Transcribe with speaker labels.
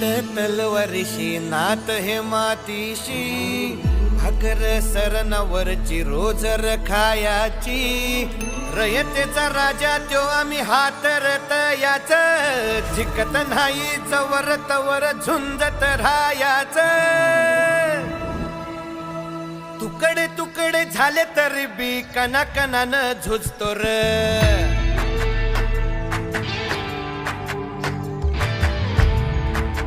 Speaker 1: फिरत तलवारीशी नात हे मातीशी. भाकर सरनावरची रोजर रखायाची. रयतेचा राजा त्यो आम्ही हातरत याच. झिकत नाही चवर तवर झुंजत राहायाच. तुकडे तुकडे झाले तरी बी कना कनानं झुजतो र.